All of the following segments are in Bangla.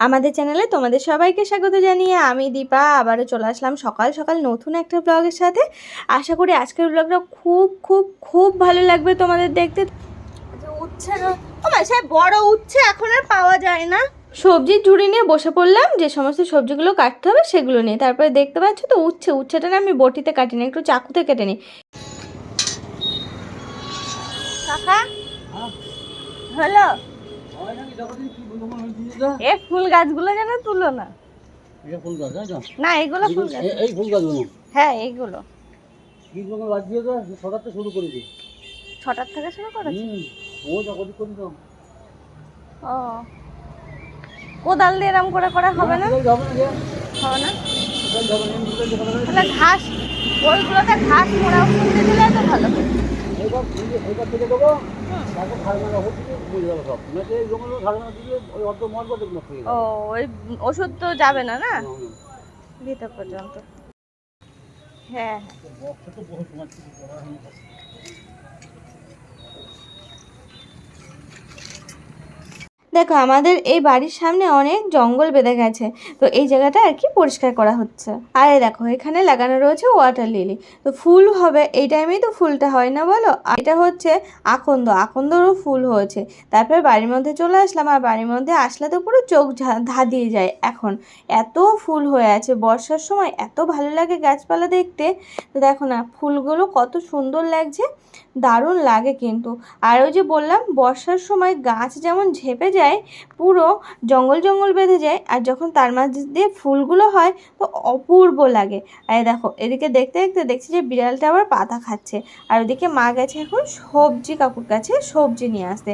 আমাদের চ্যানেলে তোমাদের সবাইকে স্বাগত জানিয়ে আমি দীপা আবারও চলে আসলাম সকাল সকাল নতুন একটা ব্লগের সাথে। আশা করি আজকের ব্লগটা খুব খুব খুব ভালো লাগবে তোমাদের দেখতে। উচ্ছে সে বড় উচ্ছে এখন আর পাওয়া যায় না। সবজির ঝুড়ি নিয়ে বসে পড়লাম যে সমস্ত সবজিগুলো কাটতে হবে সেগুলো নিয়ে। তারপরে দেখতে পাচ্ছ তো উচ্ছে উচ্ছেটা না আমি বটিতে কাটিনি একটু চাকুতে কেটে নিই। কাকা? হলো? এ ফুল গাছগুলো যেন তুলো না। ফুল গাছ না এগুলো ফুল গাছ। এই ফুল গাছগুলো হ্যাঁ এইগুলো লাগিয়ে তো তো শুরু করেছি ছটার থেকে শুরু করেছে? ও যখন করি তো ও। কোদাল দিয়ে এরম করে করে হবে না? না? হবে। তাহলে ঘাস ওইগুলোতে ঘাস মোড়া দিলে তো ভালো। এইবার এইবার থেকে দেবো। তারপর মারা ওষুধ বুঝে যাবে সব। না এই জমিগুলো সার দিলে ওই অর্ধ নষ্ট হয়ে ও ওই ওষুধ তো যাবে না না। ভিতর পর্যন্ত। হ্যাঁ বক্সটা তো বহু সময় থেকে করা হয়নি। দেখো, আমাদের এই বাড়ির সামনে অনেক জঙ্গল বেঁধে গেছে। তো এই জায়গাটা আর কি পরিষ্কার করা হচ্ছে। আর দেখো, এখানে লাগানো রয়েছে ওয়াটার লিলি তো ফুল হবে, এই টাইমেই তো ফুলটা হয় না বলো? এটা হচ্ছে আকন্দ। আকন্দরও ফুল হয়েছে। তারপর বাড়ির মধ্যে চলে আসলাম। আর বাড়ির মধ্যে আসলে তো পুরো চোখ ঝা- ধাঁধিয়ে যায় এখন। এত ফুল হয়ে আছে বর্ষার সময়, এত ভালো লাগে গাছপালা দেখতে। তো দেখো না, ফুলগুলো কত সুন্দর লাগছে। দারুণ লাগে কিন্তু। আর ওই যে বললাম, বর্ষার সময় গাছ যেমন ঝেপে যায় পুরো জঙ্গল জঙ্গল বেঁধে যায় আর যখন তার মাঝ দিয়ে ফুলগুলো হয় তো অপূর্ব লাগে। আর দেখো, এদিকে দেখতে দেখতে দেখছি যে বিড়ালটা আবার পাতা খাচ্ছে আর ওদিকে মা গেছে এখন সবজি, কাকুর কাছে সবজি নিয়ে আসতে।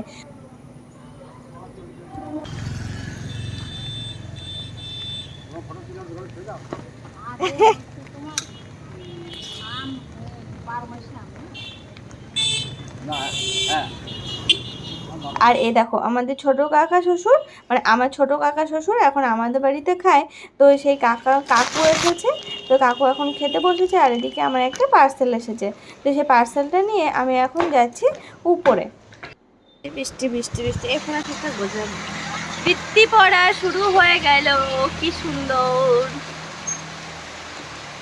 না হ্যাঁ। আর এ দেখো, আমাদের ছোট কাকা শ্বশুর মানে আমার ছোট কাকা শ্বশুর এখন আমাদের বাড়িতে খায়, তো সেই কাকা, কাকু এসেছে, তো কাকু এখন খেতে বসেছে, আর এদিকে আমার একটা পার্সেল এসেছে। তো সেই পার্সেলটা নিয়ে আমি এখন যাচ্ছি উপরে। বৃষ্টি বৃষ্টি বৃষ্টি এখানে ঠিকঠাক বোঝা বৃত্তি পড়া শুরু হয়ে গেল, কি সুন্দর।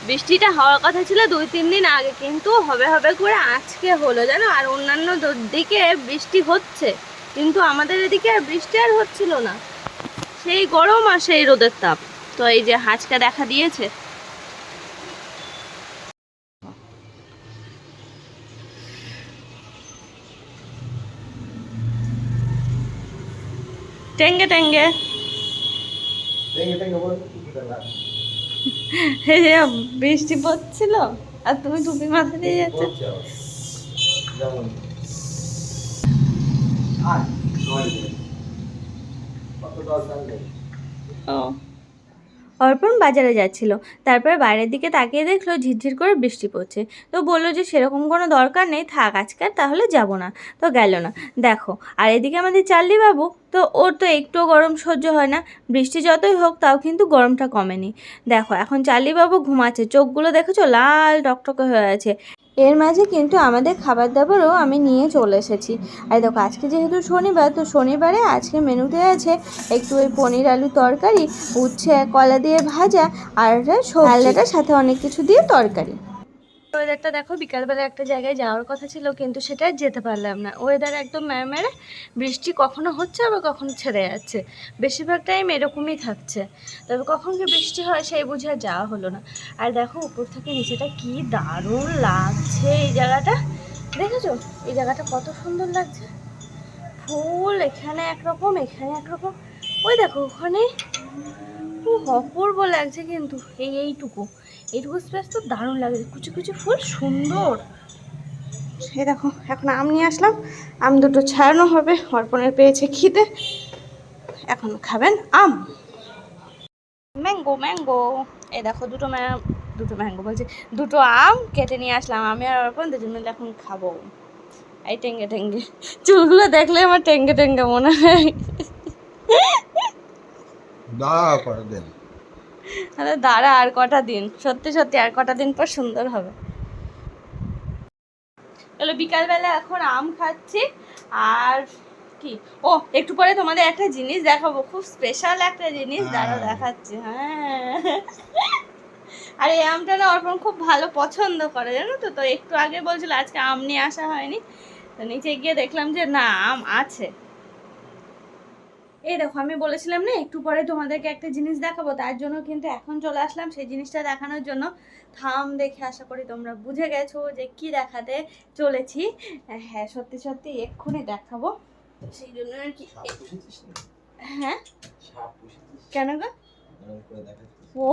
বৃষ্টিটা হওয়ার কথা ছিল দুই, তিন দিন আগে, কিন্তু হবে হবে করে আজকে হলো, জানো? আর অন্যান্য দিকে বৃষ্টি হচ্ছে। কিন্তু আমাদের এদিকে আর বৃষ্টি আর হচ্ছিল না। সেই গরম আর সেই রোদের তাপ। তো এই যে হাঁচকা দেখা দিয়েছে। টেঙ্গে টেঙ্গে। বৃষ্টি পড়ছিল। আর তুমি টুপি মাথা দিয়ে যাচ্ছ। ও। অর্পণ বাজারে যাচ্ছিল তারপর বাইরের দিকে তাকিয়ে দেখল ঝিরঝির করে বৃষ্টি পড়ছে। তো বলল যে সেরকম কোনো দরকার নেই থাক আজকে তাহলে যাব না। তো গেল না। দেখো আর এদিকে আমাদের চার্লি বাবু তো ওর তো একটুও গরম সহ্য হয় না। বৃষ্টি যতই হোক তাও কিন্তু গরমটা কমেনি। দেখো এখন চার্লি বাবু ঘুমাচ্ছে চোখগুলো দেখেছ? লাল টকটকে হয়ে আছে। এর মাঝে কিন্তু আমাদের খাবার দাবারও আমি নিয়ে চলে এসেছি। আর দেখো আজকে যেহেতু শনিবার তো শনিবারে আজকে মেনুতে আছে একটু ওই পনির আলু তরকারি উচ্ছে কলা দিয়ে ভাজা আর ডালটার সাথে অনেক কিছু দিয়ে তরকারি। ওয়েদারটা দেখো বিকালবেলা একটা জায়গায় যাওয়ার কথা ছিল, কিন্তু সেটা যেতে পারলাম না। ওয়েদার একদম ম্যামেরে বৃষ্টি কখনো হচ্ছে আবার কখনো ছেড়ে যাচ্ছে। বেশিরভাগ টাইম এরকমই থাকছে। তবে কখন কি বৃষ্টি হয় সেই বুঝে আর যাওয়া হলো না। আর দেখো, উপর থেকে নিচেটা কি দারুণ লাগছে এই জায়গাটা। দেখেছ? এই জায়গাটা কত সুন্দর লাগছে। ফুল এখানে একরকম এখানে একরকম। ওই দেখো, ওখানে খুব অপূর্ব লাগছে কিন্তু এই এইটুকু। এইটুকু স্পেস তো দারুণ লাগছে কুচি কুচি ফুল সুন্দর। এই দেখো এখন আম নিয়ে আসলাম আম দুটো ছাড়ানো হবে অর্পণের পেয়েছে খিদে। এখন খাবেন আম। Mango mango. এই দেখো দুটো দুটো ম্যাঙ্গো বলছি দুটো আম কেটে নিয়ে আসলাম আমি আর অর্পণ দুজন মিলে এখন খাব। এই টেঙ্গে টেঙ্গে চুলগুলো দেখলে আমার টেঙ্গে টেঙ্গে মনে হয়। দাঁড়া করে দেন। আরে দাঁড়া আর কটা দিন? সত্যি সত্যি আর কটা দিন পর সুন্দর হবে। চলো বিকালবেলা এখন আম খাচ্ছি আর কি? ও একটু পরে তোমাদের একটা জিনিস দেখাবো খুব স্পেশাল একটা জিনিস। দাঁড়া হ্যাঁ। দেখাচ্ছি হ্যাঁ। আর এই আমটা না অর্পণ খুব ভালো পছন্দ করে জানো তো? তো একটু আগে বলছিল আজকে আম নিয়ে আসা হয়নি। তো নিচে গিয়ে দেখলাম যে না আম আছে। এই দেখো আমি বলেছিলাম না একটু পরে তোমাদেরকে একটা জিনিস দেখাবো তার জন্য কিন্তু এখন চলে আসলাম সেই জিনিসটা দেখানোর জন্য। থাম দেখে আশা করি তোমরা বুঝে গেছো যে কি দেখাতে চলেছি। হ্যাঁ সত্যি সত্যি এক্ষুনি দেখাবো। সেই জন্য আর কি সাপ পুষেছিস না? হ্যাঁ? কেন গো? এরম করে দেখাচ্ছিস? ও।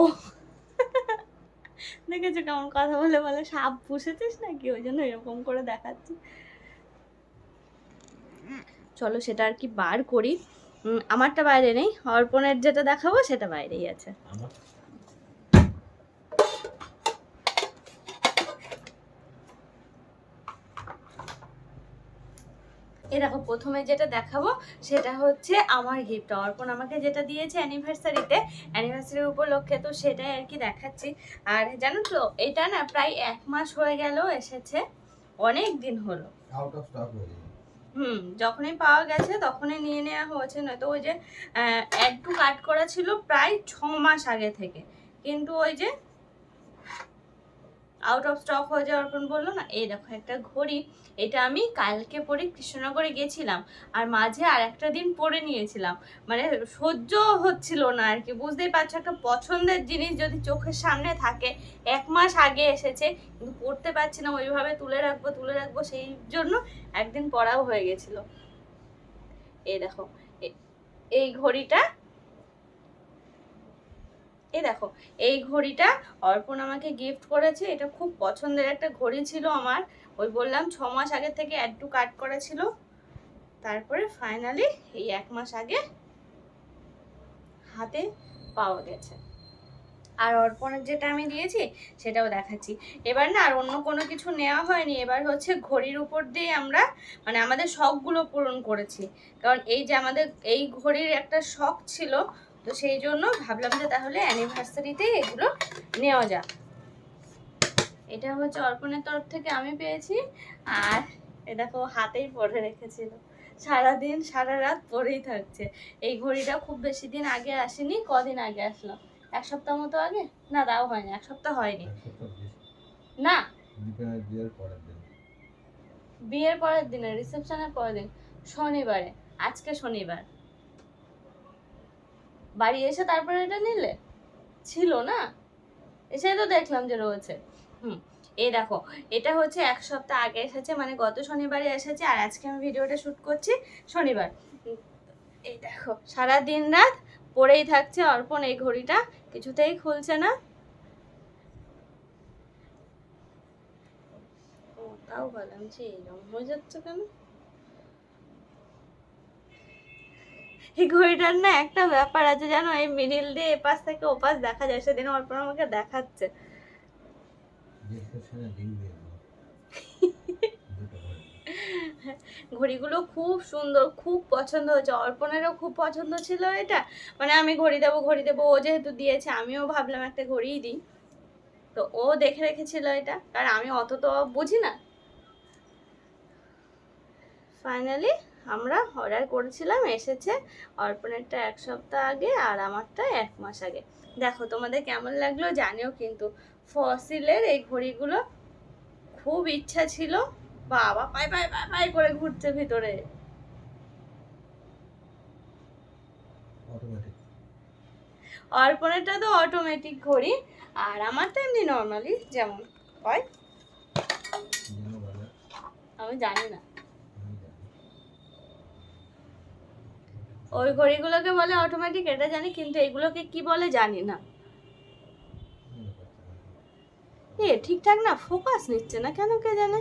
দেখেছ কেমন কথা বলে বলে সাপ পুষেছিস নাকি? ওই জন্য এরকম করে দেখাচ্ছি। চলো সেটা আর কি বার করি। আমারটা বাইরে নেই অর্পণের যেটা দেখাবো সেটা বাইরেই আছে। এই দেখো প্রথমে যেটা দেখাবো সেটা হচ্ছে আমার গিফট অর্পণ আমাকে যেটা দিয়েছে অ্যানিভার্সারিতে অ্যানিভার্সারি উপলক্ষে তো সেটাই আর কি দেখাচ্ছি। আর জানো তো এটা না প্রায় এক মাস হয়ে গেল এসেছে অনেক দিন হলো। আউট অফ স্টক হয়ে হুম, যখনই পাওয়া গেছে তখনই নিয়ে নেওয়া হয়েছে। নয়তো ওই যে একটু কাট করা ছিল প্রায় ছ মাস আগে থেকে। কিন্তু ওই যে আউট অফ স্টক হয়ে যাওয়ার পর বলল না? এই দেখো একটা ঘড়ি, এটা আমি কালকে পরে কৃষ্ণনগরে গেছিলাম আর মাঝে আর একটা দিন পরে নিয়েছিলাম। মানে সহ্য হচ্ছিল না আর কি, বুঝতেই পারছ একটা পছন্দের জিনিস যদি চোখের সামনে থাকে, এক মাস আগে এসেছে, কিন্তু পড়তে পারছি না, ওইভাবে তুলে রাখব তুলে রাখব, সেই জন্য একদিন পড়াও হয়ে গেছিল। এই দেখো এই ঘড়িটা এই দেখো, এই ঘড়িটা অর্পণ আমাকে গিফট করেছে। এটা খুব পছন্দের একটা ঘড়ি ছিল আমার। ওই বললাম ছ মাস আগে থেকে অ্যাড টু কাট করা ছিল। তারপরে ফাইনালি এই এক মাস আগে হাতে পাওয়া গেছে। আর অর্পণের যেটা আমি দিয়েছি, সেটাও দেখাচ্ছি। এবার না আর অন্য কোনো কিছু নেওয়া হয়নি। এবার হচ্ছে ঘড়ির উপর দিয়ে আমরা মানে আমাদের শখগুলো পূরণ করেছি। কারণ এই যে আমাদের, এই ঘড়ির একটা শখ ছিল তো সেই জন্য ভাবলাম যে তাহলে অ্যানিভার্সারিতে এগুলো নেওয়া যাক। এটা হচ্ছে অর্পণের তরফ থেকে আমি পেয়েছি আর এ দেখো হাতেই পরে রেখেছিল। সারাদিন সারা রাত পরেই থাকছে। এই ঘড়িটা খুব বেশি দিন আগে আসেনি কদিন আগে আসলো? এক সপ্তাহ মতো আগে? না তাও হয়নি এক সপ্তাহ হয়নি। না। বিয়ের পরের দিন। বিয়ের পরের দিনে রিসেপশনের পরের দিন শনিবারে আজকে শনিবার। বাড়ি এসে তারপরে এটা নিলে? ছিল না? এসে তো দেখলাম যে রয়েছে। হুম, এই দেখো, এটা হচ্ছে এক সপ্তাহ আগে এসেছে মানে গত শনিবারে এসেছে, আর আজকে আমি ভিডিওটা শ্যুট করছি শনিবার। এই দেখো, সারা দিন রাত পড়েই থাকছে অর্পণ এই ঘড়িটা, কিছুতেই খুলছে না। তাও বললাম যে এরকম হয়ে যাচ্ছে কেন? এই ঘড়িটার না একটা ব্যাপার আছে জানো? এই মিডিল দিয়ে এপাশ থেকে ওপাশ দেখা যায়। সেদিন অর্পণ আমাকে দেখাচ্ছে। ঘড়িগুলো খুব সুন্দর খুব পছন্দ হয়েছে। অর্পণেরও খুব পছন্দ ছিল এটা। মানে আমি ঘড়ি দেবো ঘড়ি দেবো ও যেহেতু দিয়েছে আমিও ভাবলাম একটা ঘড়িই দিই। তো ও দেখে রেখেছিল এটা। কারণ আমি অত তো বুঝি না। ফাইনালি আমরা অর্ডার করেছিলাম এসেছে অর্পণেরটা এক সপ্তাহ আগে আর আমারটা এক মাস আগে। দেখো তোমাদের কেমন লাগল জানিও কিন্তু। ফসিলের এই ঘড়িগুলো খুব ইচ্ছা ছিল। বাবা পাই পাই পাই পাই করে ঘুরছে ভিতরে। অর্পণেরটা তো অটোমেটিক ঘড়ি আর আমারটা এমনি নর্মালি যেমন হয়। আমি জানি না আমি জানি ওই ঘড়িগুলোকে বলে অটোমেটিক এটা জানি কিন্তু এগুলোকে কি বলে জানি না। এ ঠিকঠাক না? ফোকাস নিচ্ছে না কেন কে জানে?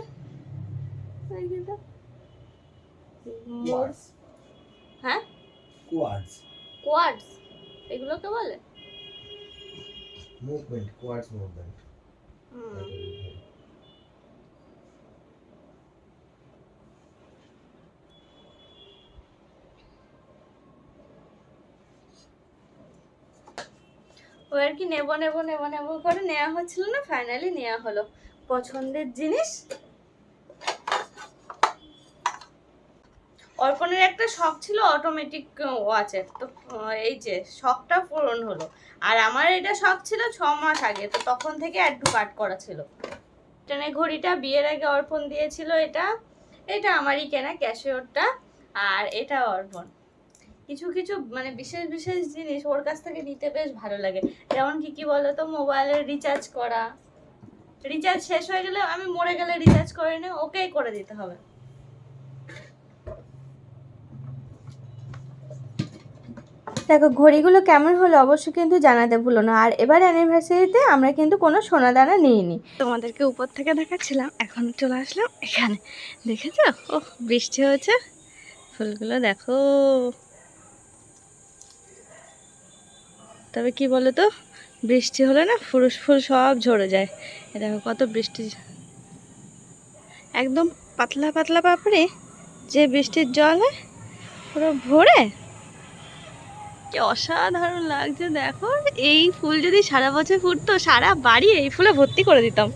হ্যাঁ? কোয়ার্ডস কোয়ার্ডস এগুলোকে বলে? মুভমেন্ট কোয়ার্ডস মুভমেন্ট হুম। ও আর কি নেব নেব নেব নেব করে নেওয়া হচ্ছিল না ফাইনালি নেওয়া হলো। পছন্দের জিনিস? অর্পণের একটা শখ ছিল অটোমেটিক ওয়াচের তো এই যে, শখটা পূরণ হলো। আর আমার এটা শখ ছিল ছ মাস আগে, তো তখন থেকে অ্যাড টু কাট করা ছিল। ট্রেনের ঘড়িটা বিয়ের আগে অর্পণ দিয়েছিল এটা। এটা আমারই কেনা ক্যাশিওরটা আর এটা অর্পণ। কিছু কিছু মানে বিশেষ বিশেষ জিনিস ওর কাছ থেকে নিতে বেশ ভালো লাগে। যেমন কি কি বলতো মোবাইলের রিচার্জ করা। রিচার্জ শেষ হয়ে গেলে আমি মরে গেলে রিচার্জ করে নি ওকেই করে দিতে হবে। দেখো ঘড়িগুলো কেমন হলো অবশ্যই কিন্তু জানাতে ভুলো না। আর এবার অ্যানিভার্সারিতে আমরা কিন্তু কোনো সোনা দানা নিইনি। তোমাদেরকে উপর থেকে দেখাচ্ছিলাম এখন চলে আসলাম এখানে। দেখেছ? ও বৃষ্টি হয়েছে। ফুলগুলো দেখো। তবে কি বলো তো বৃষ্টি হলে না ফুরুস ফুল সব ঝরে যায়। দেখো কত বৃষ্টি একদম পাতলা পাতলা পাপড়ে, যে বৃষ্টির জল হয়, পুরো ভরে। কি অসাধারণ লাগছে, দেখো। এই ফুল যদি সারা বছর ফুটতো, সারা বাড়ি এই ফুলে ভর্তি করে দিতাম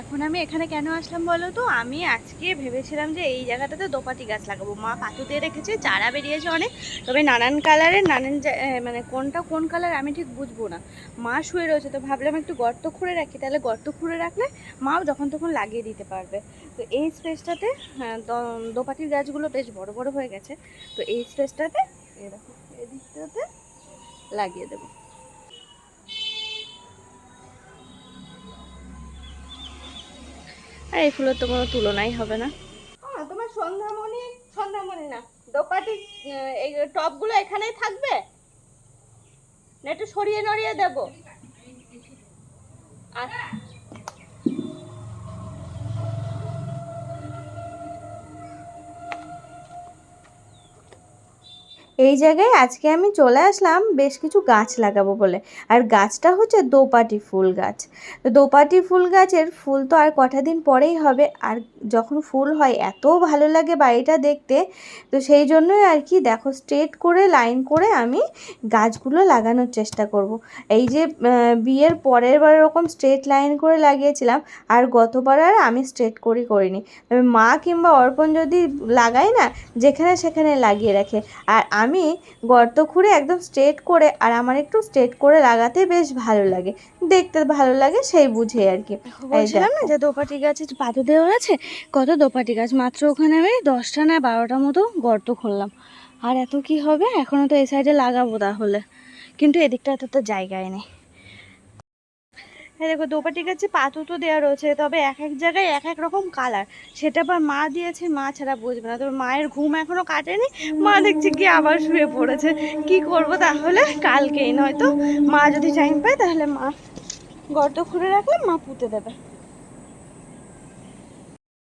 এখন আমি এখানে কেন আসলাম বলো তো? আমি আজকে ভেবেছিলাম যে এই জায়গাটাতে দোপাটি গাছ লাগাবো। মা পাতু দিয়ে রেখেছে চারা বেরিয়েছে অনেক। তবে নানান কালারের নানান মানে কোনটা কোন কালার আমি ঠিক বুঝব না। মা শুয়ে রয়েছে তো ভাবলাম একটু গর্ত খুঁড়ে রাখি। তাহলে গর্ত খুঁড়ে রাখলে মাও যখন তখন লাগিয়ে দিতে পারবে। তো এই স্পেসটাতে হ্যাঁ, দোপাটির গাছগুলো বেশ বড় বড় হয়ে গেছে। তো এই স্পেসটাতে এরকম দেখো এই দিকটাতে লাগিয়ে দেবো। আর এই ফুলের তো কোনো তুলনাই হবে না। তোমার সন্ধ্যামণি সন্ধ্যামণি না, দোপাটি এই টপগুলো এখানেই থাকবে? না, একটু সরিয়ে নড়িয়ে দেবো। আচ্ছা এই জায়গায় আজকে আমি চলে আসলাম বেশ কিছু গাছ লাগাবো বলে। আর গাছটা হচ্ছে দোপাটি ফুল গাছ। তো দোপাটি ফুল গাছের ফুল তো আর কটা দিন পরেই হবে। আর যখন ফুল হয়, এত ভালো লাগে বাড়িটা দেখতে। তো সেই জন্যই আর কি দেখো স্ট্রেট করে লাইন করে আমি গাছগুলো লাগানোর চেষ্টা করব। এই যে বিয়ের পরের বার এরকম স্ট্রেট লাইন করে লাগিয়েছিলাম। আর গতবার আর আমি স্ট্রেট করে করিনি। মা কিংবা অর্পণ যদি লাগায় না, যেখানে সেখানে লাগিয়ে রাখে। আর আমি গর্ত খুঁড়ে একদম স্ট্রেট করে আর আমার একটু স্ট্রেট করে লাগাতে বেশ ভালো লাগে। দেখতে ভালো লাগে সেই বুঝে আর কি। বলছিলাম না যে দোপাটি গাছে পাতা দেওয়া আছে কত দোপাটি গাছ? মাত্র ওখানে আমি দশটা না বারোটা মতো গর্ত খুললাম আর এত কি হবে? এখনও তো এই সাইডে লাগাবো তাহলে। কিন্তু এদিকটা এত তো জায়গায় নেই। এই দেখো দোপাটি গাছে পাতু তো দেওয়া রয়েছে, তবে এক এক জায়গায় এক এক রকম কালার সেটা আবার মা দিয়েছে, মা ছাড়া বুঝবে না। তবে মায়ের ঘুম এখনও কাটেনি, মা দেখছি কি আবার শুয়ে পড়েছে। কি করব তাহলে? কালকেই নয়তো মা যদি টাইম পায়, তাহলে মা গর্ত খুঁড়ে রাখলে মা পুঁতে দেবে।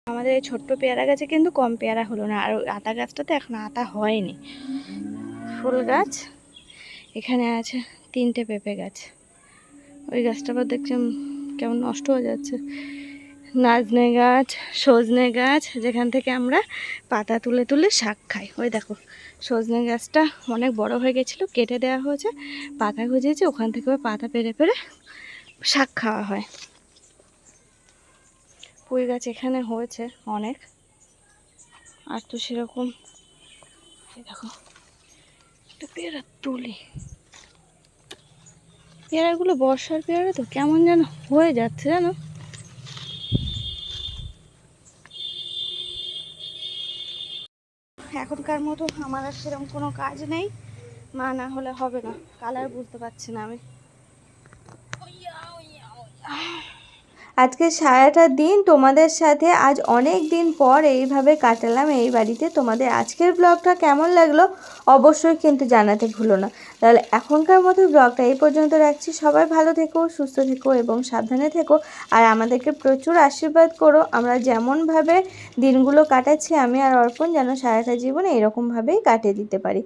আমাদের এই ছোট্ট পেয়ারা গাছে কিন্তু কম পেয়ারা হলো না, আর আতা গাছটাতে এখন আতা হয়নি। ফুল গাছ, এখানে আছে তিনটে পেঁপে গাছ। ওই গাছটা আবার দেখছি কেমন নষ্ট হয়ে যাচ্ছে। নাজনে গাছ, সজনে গাছ, যেখান থেকে আমরা পাতা তুলে তুলে শাক খাই। ওই দেখো, সজনে গাছটা অনেক বড় হয়ে গেছিল, কেটে দেওয়া হয়েছে, পাতা গজিয়েছে ওখান থেকে পাতা পেরে পেরে শাক খাওয়া হয়। পুঁই গাছ এখানে হয়েছে অনেক। আর তো সেরকম দেখো, একটা পেয়ারা তুলি। পেয়ারাগুলো বর্ষার পেয়ারা তো কেমন যেন হয়ে যাচ্ছে জানো? এখনকার মতো আমার আর সেরকম কোনো কাজ নেই। মা না হলে হবে না। কালার বুঝতে পারছি না আমি। আজকে সারাটা দিন তোমাদের সাথে আজ অনেক দিন পর এইভাবে কাটালাম এই বাড়িতে। তোমাদের আজকের ব্লগটা কেমন লাগল অবশ্যই কিন্তু জানাতে ভুলো না। তাহলে এখনকার মতো ব্লগটা এই পর্যন্ত রাখছি। সবাই ভালো থেকো, সুস্থ থেকো এবং সাবধানে থেকো। আর আমাদেরকে প্রচুর আশীর্বাদ করো। আমরা যেমনভাবে দিনগুলো কাটাচ্ছি, আমি আর অর্পণ যেন সারাটা জীবন এরকমভাবেই কাটিয়ে দিতে পারি।